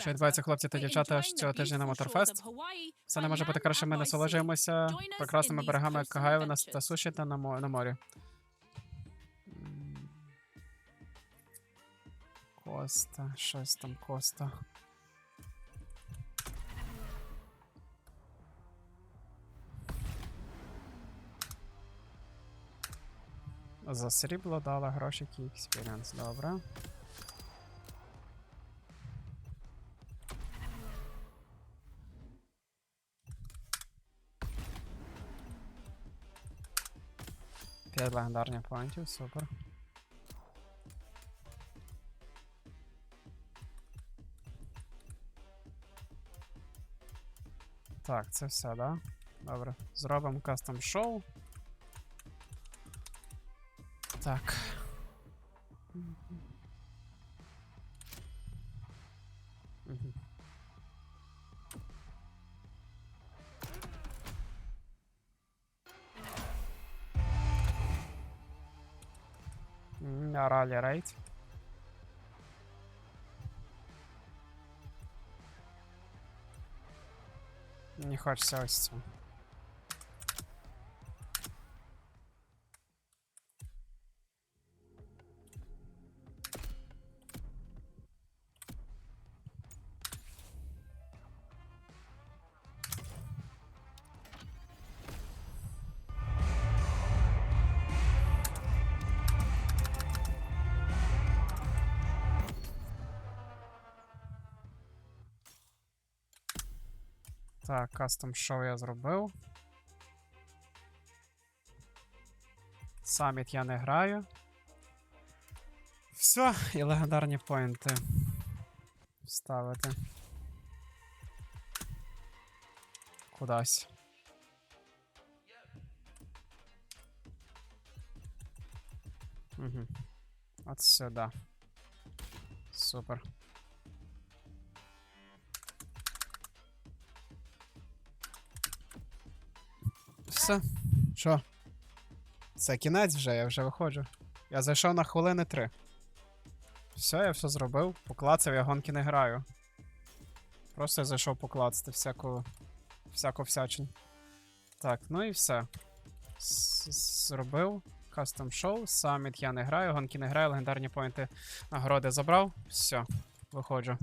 Що відбувається, хлопці та дівчата, цього тижня на Моторфест? Все не може бути краще. Ми насолоджуємося прекрасними берегами на, та суші та на, морі. Коста, щось там Коста. За срібло дала грошики експіріенс, добре. П'ять легендарних поінтів, супер. Так, це все, да? Добре. Зробимо кастом шоу. Так. Ралі рейд. Не хочеться ось. Так, кастом шоу я зробив. Саміт я не граю. Все, і легендарні поінти. Вставити. Кудась. Угу. От сюди. Супер. Все. Що? Це кінець вже, я вже виходжу. Я зайшов на хвилини три. Все, я все зробив. Поклацав, я гонки не граю. Просто я зайшов поклацати всяку. всяку всячину. Так, ну і все. Зробив. Кастом шоу. Саміт я не граю, гонки не граю, легендарні поінти нагороди забрав. Все, виходжу.